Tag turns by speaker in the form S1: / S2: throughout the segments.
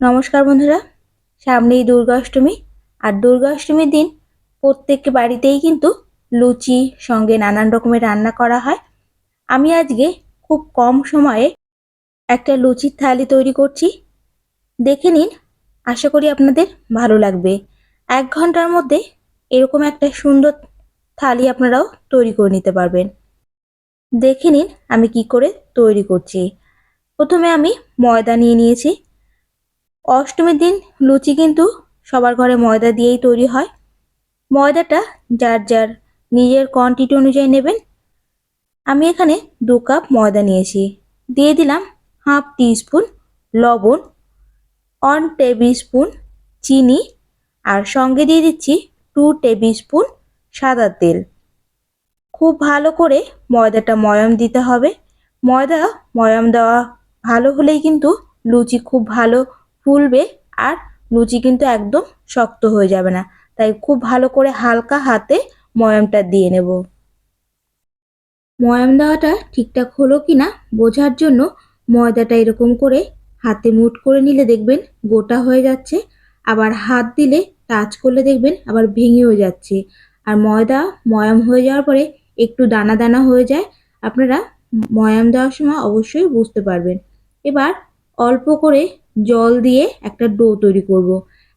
S1: নমস্কার বন্ধুরা, সামনেই দুর্গাষ্টমী, আর দুর্গাষ্টমীর দিন প্রত্যেক বাড়িতেই কিন্তু লুচি, সঙ্গে নানান রকমের রান্না করা হয়। আমি আজকে খুব কম সময়ে একটা লুচির থালি তৈরি করছি। দেখে নিন, আশা করি আপনাদের ভালো লাগবে। এক ঘণ্টার মধ্যে এরকম একটা সুন্দর থালি আপনারাও তৈরি করে নিতে পারবেন। দেখে নিন আমি কি করে তৈরি করছি। প্রথমে আমি ময়দা নিয়ে নিয়েছি। অষ্টমীর দিন লুচি কিন্তু সবার ঘরে ময়দা দিয়েই তৈরি হয়। ময়দাটা যার যার নিজের কোয়ান্টিটি অনুযায়ী নেবেন। আমি এখানে দু কাপ ময়দা নিয়েছি। দিয়ে দিলাম হাফ স্পুন লবণ ওয়ান টেবিল স্পুন চিনি আর সঙ্গে দিয়ে দিচ্ছি টু টেবিল স্পুন সাদা তেল। খুব ভালো করে ময়দাটা ময়াম দিতে হবে। ময়দা ময়াম দেওয়া ভালো হলেই কিন্তু লুচি খুব ভালো ফুলবে আর লুচি কিন্তু একদম শক্ত হয়ে যাবে না। তাই খুব ভালো করে হালকা হাতে ময়ামটা দিয়ে নেব। ময়াম দেওয়াটা ঠিকঠাক হলো কি না বোঝার জন্য ময়দাটা এরকম করে হাতে মুট করে নিলে দেখবেন গোটা হয়ে যাচ্ছে। আবার হাত দিলে টাচ করলে দেখবেন আবার ভেঙেও যাচ্ছে। আর ময়দা ময়াম হয়ে যাওয়ার পরে একটু দানা দানা হয়ে যায়, আপনারা ময়াম দেওয়ার সময় অবশ্যই বুঝতে পারবেন। এবার অল্প করে জল দিয়ে একটা ডো তৈরি করব।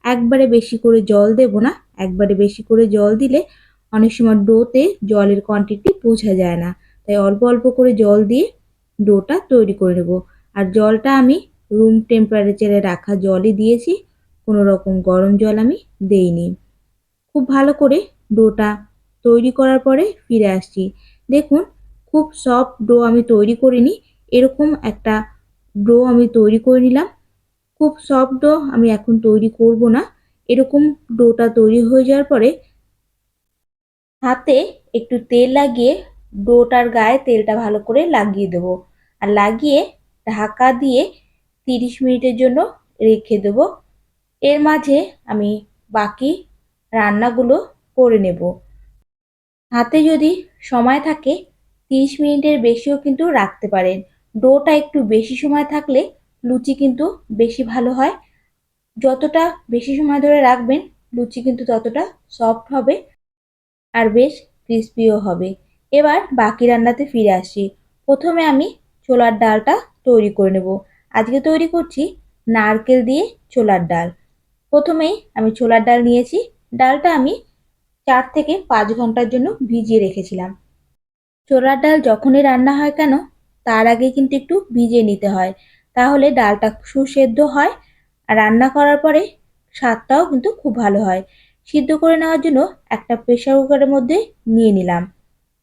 S1: একবারে বেশি করে জল দেব না। একবারে বেশি করে জল দিলে অনেক সময় ডোতে জলের কোয়ান্টিটি বোঝা যায় না। তাই অল্প অল্প করে জল দিয়ে ডোটা তৈরি করে নেব। আর জলটা আমি রুম টেম্পারেচারে রাখা জলই দিয়েছি। কোনো রকম গরম জল আমি দেইনি। খুব ভালো করে ডোটা তৈরি করার পরে ফিরে আসছি। দেখুন, খুব সফট ডো আমি তৈরি করিনি। এরকম একটা ডো আমি তৈরি করে নিলাম। খুব সফট ডো আমি এখন তৈরি করব না। এরকম ডোটা তৈরি হয়ে যাওয়ার পরে হাতে একটু তেল লাগিয়ে ডোটার গায়ে তেলটা ভালো করে লাগিয়ে দেবো। আর লাগিয়ে ঢাকা দিয়ে তিরিশ মিনিটের জন্য রেখে দেবো। এর মাঝে আমি বাকি রান্নাগুলো করে নেব। হাতে যদি সময় থাকে, তিরিশ মিনিটের বেশিও কিন্তু রাখতে পারেন। ডোটা একটু বেশি সময় থাকলে লুচি কিন্তু বেশি ভালো হয়। যতটা বেশি সময় ধরে রাখবেন, লুচি কিন্তু ততটা সফট হবে আর বেশ ক্রিস্পিও হবে। এবার বাকি রান্নাতে ফিরে আসি। প্রথমে আমি ছোলার ডালটা তৈরি করে নেব। আজকে তৈরি করছি নারকেল দিয়ে ছোলার ডাল। প্রথমেই আমি ছোলার ডাল নিয়েছি। ডালটা আমি চার থেকে পাঁচ ঘণ্টার জন্য ভিজিয়ে রেখেছিলাম। ছোলার ডাল যখনই রান্না হয় কেন, তার আগে কিন্তু একটু ভিজিয়ে নিতে হয়। তাহলে ডালটা সুসেদ্ধ হয় আর রান্না করার পরে স্বাদটাও কিন্তু খুব ভালো হয়। সিদ্ধ করে নেওয়ার জন্য একটা প্রেশার কুকারের মধ্যে নিয়ে নিলাম।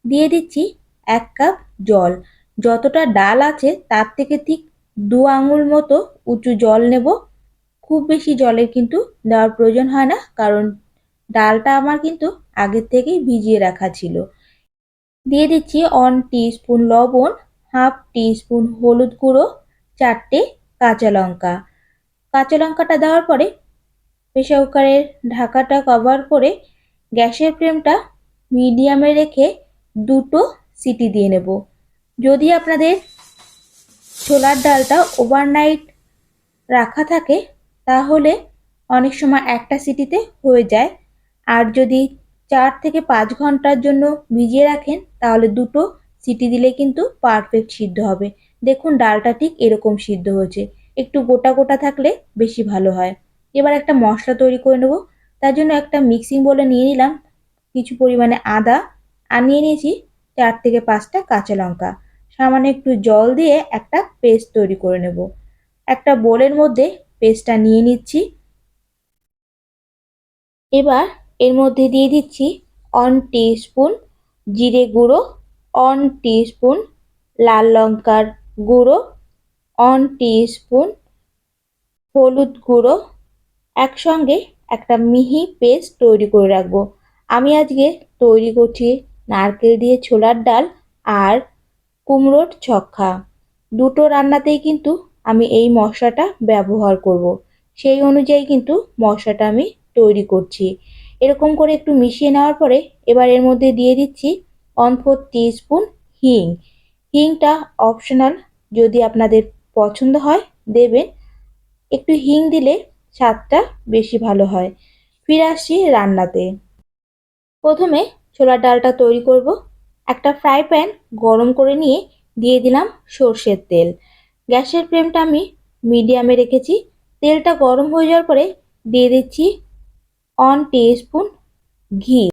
S1: দিয়ে দিচ্ছি এক কাপ জল। যতটা ডাল আছে তার থেকে ঠিক দু আঙুল মতো উঁচু জল নেব। খুব বেশি জলের কিন্তু দেওয়ার প্রয়োজন হয় না, কারণ ডালটা আমার কিন্তু আগের থেকেই ভিজিয়ে রাখা ছিল। দিয়ে দিচ্ছি অন স্পুন লবণ হাফ স্পুন হলুদ গুঁড়ো চারটে কাঁচা লঙ্কা। কাঁচা লঙ্কাটা দেওয়ার পরে প্রেশার কুকারের ঢাকাটা কভার করে গ্যাসের ফ্লেমটা মিডিয়ামে রেখে দুটো সিটি দিয়ে নেব। যদি আপনাদের ছোলার ডালটা ওভারনাইট রাখা থাকে, তাহলে অনেক সময় একটা সিটিতে হয়ে যায়। আর যদি চার থেকে পাঁচ ঘণ্টার জন্য ভিজিয়ে রাখেন, তাহলে দুটো সিটি দিলে কিন্তু পারফেক্ট সিদ্ধ হবে। দেখুন ডালটা ঠিক এরকম সিদ্ধ হয়েছে। একটু গোটা গোটা থাকলে বেশি ভালো হয়। এবার একটা মশলা তৈরি করে নেব। তার জন্য একটা মিক্সিং বলে নিয়ে নিলাম কিছু পরিমাণে আদা আর নিয়ে নিয়েছি চার থেকে পাঁচটা কাঁচা লঙ্কা। সামান্য একটু জল দিয়ে একটা পেস্ট তৈরি করে নেব। একটা বোলের মধ্যে পেস্টটা নিয়ে নিচ্ছি। এবার এর মধ্যে দিয়ে দিচ্ছি অন স্পুন জিরে গুঁড়ো অন স্পুন লাল লঙ্কার গুঁড়ো অন স্পুন হলুদ গুঁড়ো, একসঙ্গে একটা মিহি পেস্ট তৈরি করে রাখব। আমি আজকে তৈরি করছি নারকেল দিয়ে ছোলার ডাল আর কুমড়োর ছক্কা। দুটো রান্নাতেই কিন্তু আমি এই মশলাটা ব্যবহার করব। সেই অনুযায়ী কিন্তু মশলাটা আমি তৈরি করছি। এরকম করে একটু মিশিয়ে নেওয়ার পরে এবার এর মধ্যে দিয়ে দিচ্ছি ওয়ান ফোর স্পুন হিং। হিংটা অপশনাল যদি আপনাদের পছন্দ হয়, দেবেন। একটু হিং দিলে স্বাদটা বেশি ভালো হয়। ফিরে আসছি রান্নাতে। প্রথমে ছোলার ডালটা তৈরি করব। একটা ফ্রাই প্যান গরম করে নিয়ে দিয়ে দিলাম সর্ষের তেল। গ্যাসের ফ্লেমটা আমি মিডিয়ামে রেখেছি। তেলটা গরম হয়ে যাওয়ার পরে দিয়ে দিচ্ছি অন স্পুন ঘি।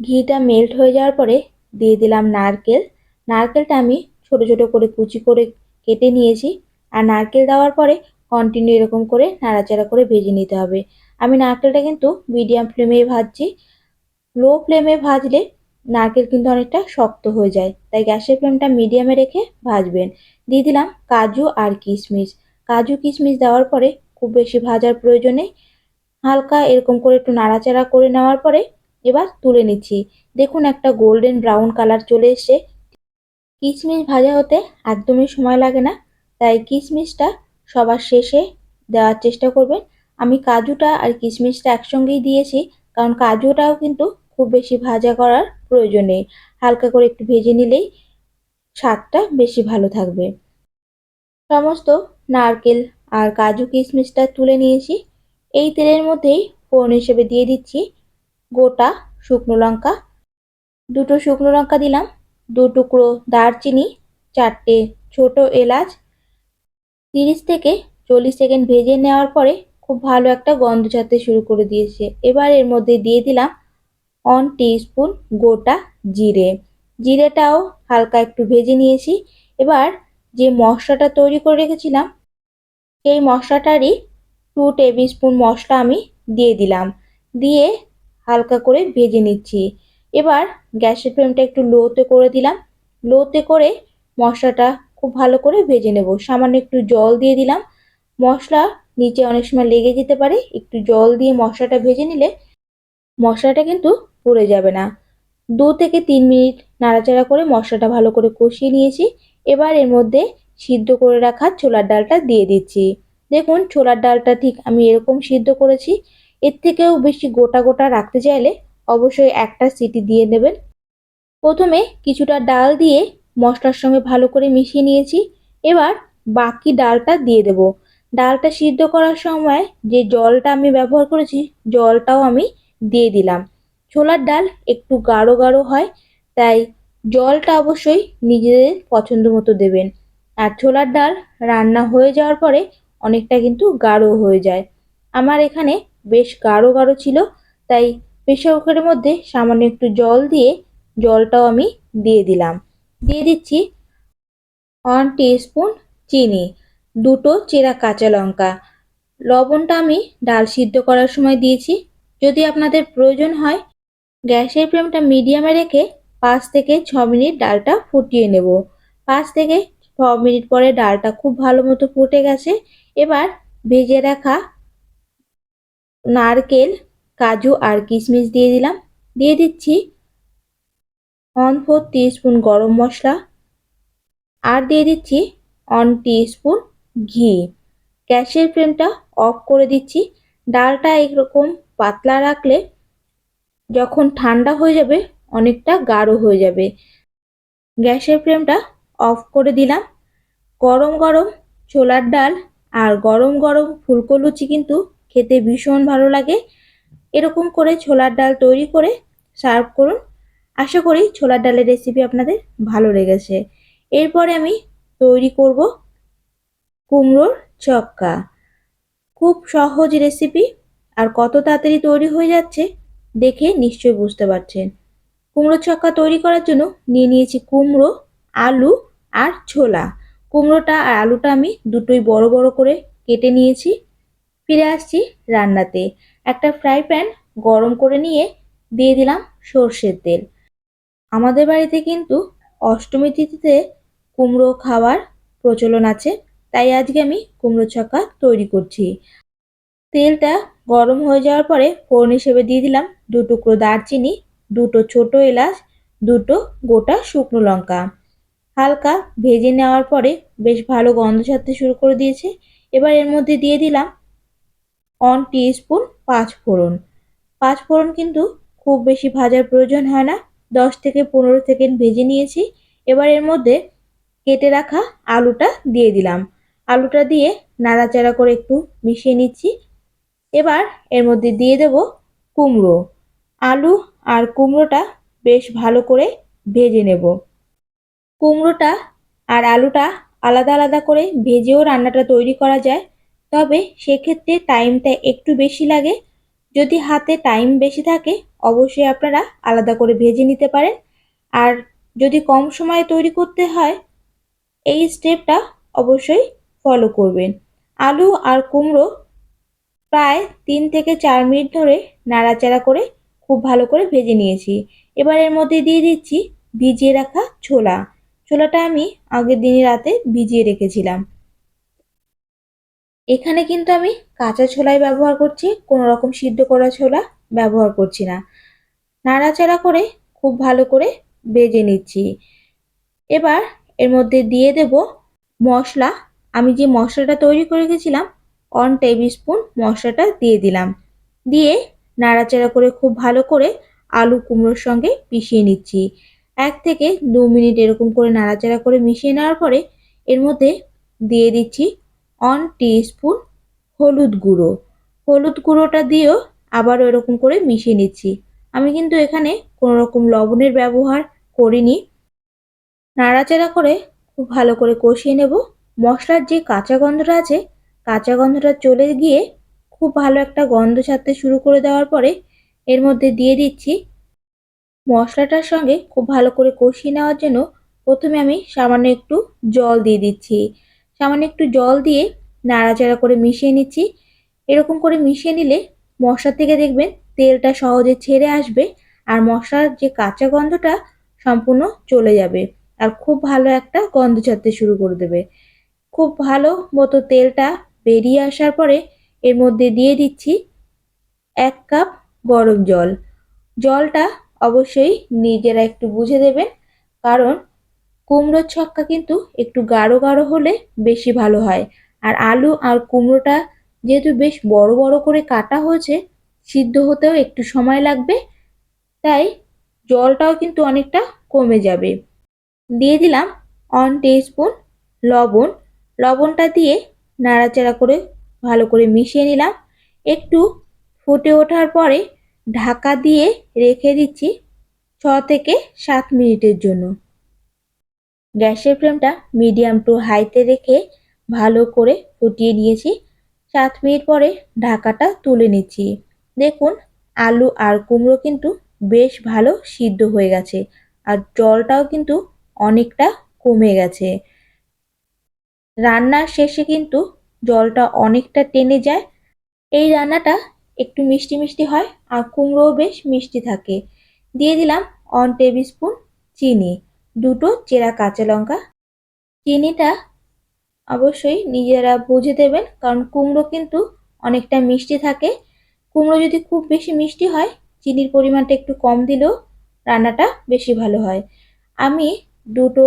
S1: ঘিটা মেল্ট হয়ে যাওয়ার পরে দিয়ে দিলাম নারকেল। নারকেলটা আমি ছোট ছোট করে কুচি করে কেটে নিয়েছি। আর নারকেল দেওয়ার পরে কন্টিনিউ এরকম করে নাড়াচাড়া করে ভেজে নিতে হবে। আমি নারকেলটা কিন্তু মিডিয়াম ফ্লেমেই ভাজছি। লো ফ্লেমে ভাজলে নারকেল কিন্তু অনেকটা শক্ত হয়ে যায়। তাই গ্যাসের ফ্লেমটা মিডিয়ামে রেখে ভাজবেন। দিয়ে দিলাম কাজু আর কিশমিশ। কাজু, কিশমিশ দেওয়ার পরে খুব বেশি ভাজার প্রয়োজনে হালকা এরকম করে একটু নাড়াচাড়া করে নেওয়ার পরে এবার তুলে নিচ্ছি। দেখুন একটা গোল্ডেন ব্রাউন কালার চলে এসছে। কিশমিশ ভাজা হতে একদমই সময় লাগে না, তাই কিশমিশটা সবার শেষে দেওয়ার চেষ্টা করবেন। আমি কাজুটা আর কিশমিশটা একসঙ্গেই দিয়েছি, কারণ কাজুটাও কিন্তু খুব বেশি ভাজা করার প্রয়োজন নেই। হালকা করে একটু ভেজে নিলেই স্বাদটা বেশি ভালো থাকবে। সমস্ত নারকেল আর কাজু কিশমিশটা তুলে নিয়েছি। এই তেলের মধ্যেই ফোড়ন হিসেবে দিয়ে দিচ্ছি গোটা শুকনো লঙ্কা। দুটো শুকনো লঙ্কা দিলাম। দু টুকরো দারচিনি, চারটে ছোট এলাচ, তিরিশ থেকে চল্লিশ সেকেন্ড ভেজে নেওয়ার পরে খুব ভালো একটা গন্ধ ছাড়তে শুরু করে দিয়েছে। এবার এর মধ্যে দিয়ে দিলাম অন স্পুন গোটা জিরে। জিরেটাও হালকা একটু ভেজে নিয়েছি। এবার যে মশলাটা তৈরি করে রেখেছিলাম, সেই মশলাটারই টু টেবিল স্পুন মশলা আমি দিয়ে দিলাম। দিয়ে হালকা করে ভেজে নিচ্ছি। এবার গ্যাসের ফ্লেমটা একটু লোতে করে দিলাম। লোতে করে মশলাটা খুব ভালো করে ভেজে নেব। সামান্য একটু জল দিয়ে দিলাম। মশলা নিচে অনেক সময় লেগে যেতে পারে। একটু জল দিয়ে মশলাটা ভেজে নিলে মশলাটা কিন্তু পুড়ে যাবে না। দু থেকে তিন মিনিট নাড়াচাড়া করে মশলাটা ভালো করে কষিয়ে নিয়েছি। এবার এর মধ্যে সিদ্ধ করে রাখা ছোলার ডালটা দিয়ে দিচ্ছি। দেখুন, ছোলার ডালটা ঠিক আমি এরকম সিদ্ধ করেছি। এর থেকেও বেশি গোটা গোটা রাখতে চাইলে অবশ্যই একটা সিটি দিয়ে নেবেন প্রথমে কিছুটা ডাল দিয়ে মশলার সঙ্গে ভালো করে মিশিয়ে নিয়েছি। এবার বাকি ডালটা দিয়ে দেব। ডালটা সিদ্ধ করার সময় যে জলটা আমি ব্যবহার করেছি, জলটাও আমি দিয়ে দিলাম। ছোলার ডাল একটু গাঢ় গাঢ় হয়, তাই জলটা অবশ্যই নিজেদের পছন্দ মতো দেবেন। আর ছোলার ডাল রান্না হয়ে যাওয়ার পরে অনেকটা কিন্তু গাঢ় হয়ে যায়। আমার এখানে বেশ গাঢ় গাঢ় ছিল, তাই প্রেশার কুকারের মধ্যে সামান্য একটু জল দিয়ে জলটাও আমি দিয়ে দিলাম। দিয়ে দিচ্ছি ওয়ান স্পুন চিনি, দুটো চেরা কাঁচা লঙ্কা। লবণটা আমি ডাল সিদ্ধ করার সময় দিয়েছি। যদি আপনাদের প্রয়োজন হয়, গ্যাসের ফ্লেমটা মিডিয়ামে রেখে পাঁচ থেকে ছ মিনিট ডালটা ফুটিয়ে নেব। পাঁচ থেকে ছ মিনিট পরে ডালটা খুব ভালো মতো ফুটে গেছে। এবার ভেজে রাখা নারকেল কাজু আর কিশমিশ দিয়ে দিলাম। দিয়ে দিচ্ছি ওয়ান ফোর স্পুন গরম মশলা। আর দিয়ে দিচ্ছি ওয়ান স্পুন ঘি। গ্যাসের ফ্লেমটা অফ করে দিচ্ছি। ডালটা এরকম পাতলা রাখলে যখন ঠান্ডা হয়ে যাবে, অনেকটা গাঢ় হয়ে যাবে। গ্যাসের ফ্লেমটা অফ করে দিলাম। গরম গরম ছোলার ডাল আর গরম গরম ফুলকো লুচি কিন্তু খেতে ভীষণ ভালো লাগে। এরকম করে ছোলার ডাল তৈরি করে সার্ভ করুন। আশা করি ছোলার ডালের রেসিপি আপনাদের ভালো লেগেছে। এরপরে আমি তৈরি করব কুমড়োর চক্কা। খুব সহজ রেসিপি আর কত তাড়াতাড়ি তৈরি হয়ে যাচ্ছে দেখে নিশ্চয়ই বুঝতে পারছেন। কুমড়ো ছক্কা তৈরি করার জন্য নিয়ে নিয়েছি কুমড়ো, আলু আর ছোলা। কুমড়োটা আর আলুটা আমি দুটোই বড় বড় করে কেটে নিয়েছি। ফিরে আসছি রান্নাতে। একটা ফ্রাই প্যান গরম করে নিয়ে দিয়ে দিলাম সর্ষের তেল। আমাদের বাড়িতে কিন্তু অষ্টমী তিথিতে কুমড়ো খাওয়ার প্রচলন আছে, তাই আজকে আমি কুমড়ো ছক্কা তৈরি করছি। তেলটা গরম হয়ে যাওয়ার পরে ফোড়ন হিসেবে দিয়ে দিলাম দু টুকরো দারচিনি, দুটো ছোট এলাচ, দুটো গোটা শুকনো লঙ্কা। হালকা ভেজে নেওয়ার পরে বেশ ভালো গন্ধ ছাড়তে শুরু করে দিয়েছে। এবার এর মধ্যে দিয়ে দিলাম অন স্পুন পাঁচ ফোড়ন। পাঁচ ফোড়ন কিন্তু খুব বেশি ভাজার প্রয়োজন হয় না। দশ থেকে পনেরো সেকেন্ড ভেজে নিয়েছি। এবার এর মধ্যে কেটে রাখা আলুটা দিয়ে দিলাম। আলুটা দিয়ে নাড়াচাড়া করে একটু মিশিয়ে নিচ্ছি। এবার এর মধ্যে দিয়ে দেব কুমড়ো। আলু আর কুমড়োটা বেশ ভালো করে ভেজে নেব। কুমড়োটা আর আলুটা আলাদা আলাদা করে ভেজেও রান্নাটা তৈরি করা যায়। তবে সেক্ষেত্রে টাইমটা একটু বেশি লাগে। যদি হাতে টাইম বেশি থাকে, অবশ্যই আপনারা আলাদা করে ভেজে নিতে পারেন। আর যদি কম সময়ে তৈরি করতে হয়, এই স্টেপটা অবশ্যই ফলো করবেন। আলু আর কুমড়ো প্রায় তিন থেকে চার মিনিট ধরে নাড়াচাড়া করে খুব ভালো করে ভেজে নিয়েছি। এবার এর মধ্যে দিয়ে দিচ্ছি ভিজিয়ে রাখা ছোলা। ছোলাটা আমি আগের দিনই রাতে ভিজিয়ে রেখেছিলাম। এখানে কিন্তু আমি কাঁচা ছোলাই ব্যবহার করছি কোনো রকম সিদ্ধ করা ছোলা ব্যবহার করছি না। নাড়াচাড়া করে খুব ভালো করে বেজে নিচ্ছি। এবার এর মধ্যে দিয়ে দেব মশলা। আমি যে মশলাটা তৈরি করে রেখেছিলাম ওয়ান টেবিল স্পুন মশলাটা দিয়ে দিলাম। দিয়ে নাড়াচাড়া করে খুব ভালো করে আলু কুমড়োর সঙ্গে মিশিয়ে নিচ্ছি। এক থেকে দু মিনিট এরকম করে নাড়াচাড়া করে মিশিয়ে নেওয়ার পরে এর মধ্যে দিয়ে দিচ্ছি ওয়ান স্পুন হলুদ গুঁড়ো। হলুদ গুঁড়োটা দিয়েও আবারও এরকম করে মিশিয়ে নিচ্ছি। আমি কিন্তু এখানে কোনো রকম লবণের ব্যবহার করিনি। নাড়াচাড়া করে খুব ভালো করে কষিয়ে নেব। মশলার যে কাঁচা গন্ধটা আছে, কাঁচা গন্ধটা চলে গিয়ে খুব ভালো একটা গন্ধ ছাড়তে শুরু করে দেওয়ার পরে এর মধ্যে দিয়ে দিচ্ছি মশলাটার সঙ্গে খুব ভালো করে কষিয়ে নেওয়ার জন্য প্রথমে আমি সামান্য একটু জল দিয়ে দিচ্ছি। সামান্য একটু জল দিয়ে নাড়াচাড়া করে মিশিয়ে নিচ্ছি। এরকম করে মিশিয়ে নিলে মশলা থেকে দেখবেন তেলটা সহজে ছেড়ে আসবে আর মশলার যে কাঁচা গন্ধটা সম্পূর্ণ চলে যাবে আর খুব ভালো একটা গন্ধ ছাড়তে শুরু করে দেবে। খুব ভালো মতো তেলটা বেরিয়ে আসার পরে এর মধ্যে দিয়ে দিচ্ছি এক কাপ গরম জল। জলটা অবশ্যই নিজেরা একটু বুঝে দেবেন, কারণ কুমড়োর ছক্কা কিন্তু একটু গাঢ় গাঢ় হলে বেশি ভালো হয়। আর আলু আর কুমড়োটা যেহেতু বেশ বড় বড় করে কাটা হয়েছে, সিদ্ধ হতেও একটু সময় লাগবে, তাই জলটাও কিন্তু অনেকটা কমে যাবে। দিয়ে দিলাম অন স্পুন লবণ। লবণটা দিয়ে নাড়াচাড়া করে ভালো করে মিশিয়ে নিলাম। একটু ফুটে ওঠার পরে ঢাকা দিয়ে রেখে দিচ্ছি ছ থেকে সাত মিনিটের জন্য। গ্যাসের ফ্লেমটা মিডিয়াম টু হাইতে রেখে ভালো করে ফুটিয়ে নিয়েছি। সাত মিনিট পরে ঢাকাটা তুলে নিচ্ছি। দেখুন, আলু আর কুমড়ো কিন্তু বেশ ভালো সিদ্ধ হয়ে গেছে আর জলটাও কিন্তু অনেকটা কমে গেছে। রান্নার শেষে কিন্তু জলটা অনেকটা টেনে যায়। এই রান্নাটা একটু মিষ্টি মিষ্টি হয় আর কুমড়োও বেশ মিষ্টি থাকে। দিয়ে দিলাম ওয়ান টেবিল স্পুন চিনি। দুটো চেরা কাঁচা লঙ্কা। চিনিটা অবশ্যই নিজেরা বুঝে দেবেন, কারণ কুমড়ো কিন্তু অনেকটা মিষ্টি থাকে। কুমড়ো যদি খুব বেশি মিষ্টি হয়, চিনির পরিমাণটা একটু কম দিলেও রান্নাটা বেশি ভালো হয়। আমি দুটো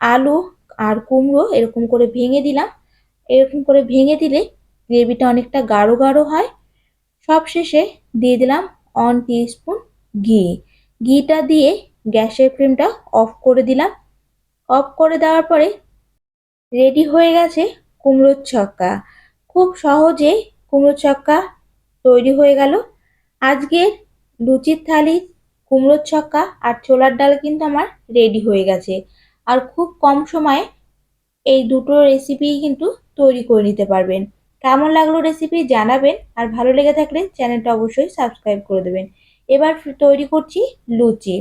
S1: আলু আর কুমড়ো এরকম করে ভেঙে দিলাম। এরকম করে ভেঙে দিলে গ্রেভিটা অনেকটা গাঢ় গাঢ় হয়। সব শেষে দিয়ে দিলাম অন স্পুন ঘি। ঘিটা দিয়ে গ্যাসের ফ্লেমটা অফ করে দিলাম। অফ করে দেওয়ার পরে রেডি হয়ে গেছে কুমড়োর ছক্কা। খুব সহজে কুমড়োর ছক্কা তৈরি হয়ে গেল। আজকের লুচির থালি, কুমড়োর ছক্কা আর ছোলার ডাল কিন্তু আমার রেডি হয়ে গেছে। আর খুব কম সময়ে এই দুটো রেসিপি কিন্তু তৈরি করে নিতে পারবেন। কেমন লাগল রেসিপি জানাবেন আর ভালো লেগে থাকলে চ্যানেলটা অবশ্যই সাবস্ক্রাইব করে দেবেন। এবার তৈরি করছি লুচি।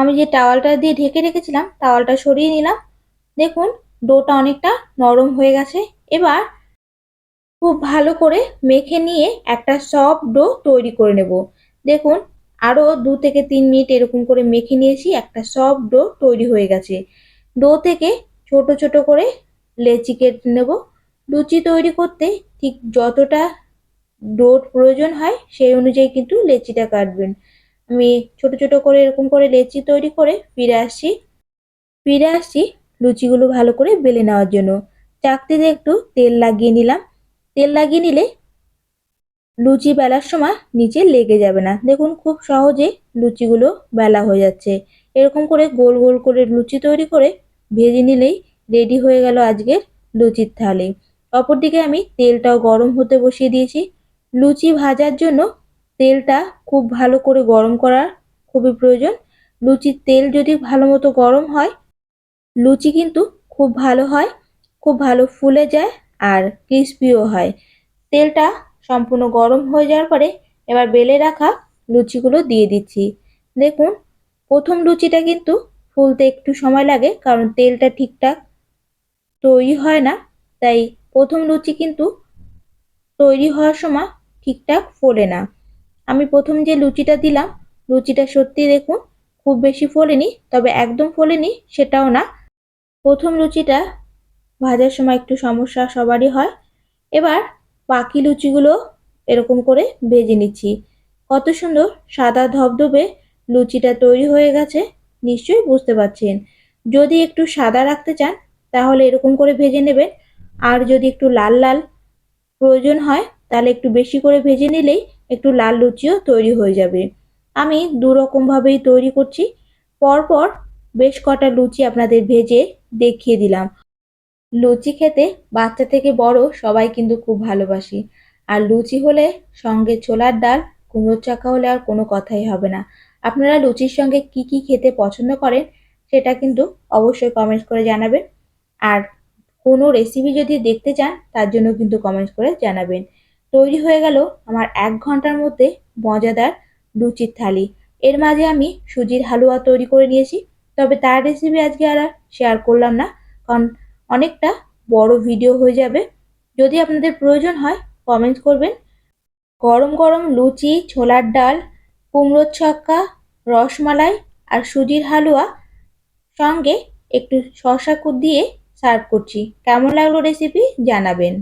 S1: আমি যে টাওয়ালটা দিয়ে ঢেকে রেখেছিলাম, টাওয়ালটা সরিয়ে নিলাম। দেখুন, ডোটা অনেকটা নরম হয়ে গেছে। এবার খুব ভালো করে মেখে নিয়ে একটা সফট ডো তৈরি করে নেব। দেখুন আরও দু থেকে তিন মিনিট এরকম করে মেখে নিয়েছি, একটা সফট ডো তৈরি হয়ে গেছে। ডো থেকে ছোট ছোট করে লেচি কেটে নেব। লুচি তৈরি করতে ঠিক যতটা ডোর প্রয়োজন হয়, সেই অনুযায়ী কিন্তু লেচিটা কাটবেন। আমি ছোট ছোট করে এরকম করে লেচি তৈরি করে ফিরে আসছি ফিরে আসছি লুচিগুলো ভালো করে বেলে নেওয়ার জন্য। চাকতিতে একটু তেল লাগিয়ে নিলাম। তেল লাগিয়ে নিলে লুচি বেলার সময় নিচে লেগে যাবে না। দেখুন খুব সহজে লুচিগুলো বেলা হয়ে যাচ্ছে। এরকম করে গোল গোল করে লুচি তৈরি করে ভেজে নিলেই রেডি হয়ে গেল আজকের লুচির থালি। অপরদিকে আমি তেলটাও গরম হতে বসিয়ে দিয়েছি। লুচি ভাজার জন্য তেলটা খুব ভালো করে গরম করা খুবই প্রয়োজন। লুচির তেল যদি ভালো মতো গরম হয়, লুচি কিন্তু খুব ভালো হয়, খুব ভালো ফুলে যায় আর ক্রিস্পিও হয়। তেলটা সম্পূর্ণ গরম হয়ে যাওয়ার পরে এবার বেলে রাখা লুচিগুলো দিয়ে দিচ্ছি। দেখুন, প্রথম লুচিটা কিন্তু ফুলতে একটু সময় লাগে কারণ তেলটা ঠিকঠাক তৈরি হয় না, তাই প্রথম লুচি কিন্তু তৈরি হওয়ার সময় ঠিকঠাক ফোলে না। আমি প্রথম যে লুচিটা দিলাম, লুচিটা সত্যি দেখুন খুব বেশি ফোলেনি, তবে একদম ফোলেনি সেটাও না। প্রথম লুচিটা ভাজার সময় একটু সমস্যা সবারই হয়। এবার বাকি লুচিগুলো এরকম করে ভেজে নিচ্ছি। কত সুন্দর সাদা ধবধবে লুচিটা তৈরি হয়ে গেছে, নিশ্চয়ই বুঝতে পারছেন। যদি একটু সাদা রাখতে চান, তাহলে এরকম করে ভেজে নেবেন। আর যদি একটু লাল লাল প্রয়োজন হয়, তাহলে একটু বেশি করে ভেজে নিলেই একটু লাল লুচিও তৈরি হয়ে যাবে। আমি দু রকমভাবেই তৈরি করছি। পরপর বেশ কটা লুচি আপনাদের ভেজে দেখিয়ে দিলাম। লুচি খেতে বাচ্চা থেকে বড় সবাই কিন্তু খুব ভালোবাসি। আর লুচি হলে সঙ্গে ছোলার ডাল, কুমড়োর চাকা হলে আর কোনো কথাই হবে না। আপনারা লুচির সঙ্গে কি কি খেতে পছন্দ করেন, সেটা কিন্তু অবশ্যই কমেন্ট করে জানাবেন। আর কোনো রেসিপি যদি দেখতে চান, তার জন্য কিন্তু কমেন্ট করে জানাবেন। তৈরি হয়ে গেল আমার এক ঘণ্টার মধ্যে মজাদার লুচির থালি। এর মাঝে আমি সুজির হালুয়া তৈরি করে নিয়েছি, তবে তার রেসিপি আজকে আর শেয়ার করলাম না, কারণ অনেকটা বড় ভিডিও হয়ে যাবে। যদি আপনাদের প্রয়োজন হয় কমেন্ট করবেন। গরম গরম লুচি, ছোলার ডাল, কুমড়োর ছক্কা, রসমালাই আর সুজির হালুয়া সঙ্গে একটু শশা দিয়ে সার্ভ করছি। কেমন লাগল রেসিপি জানাবেন।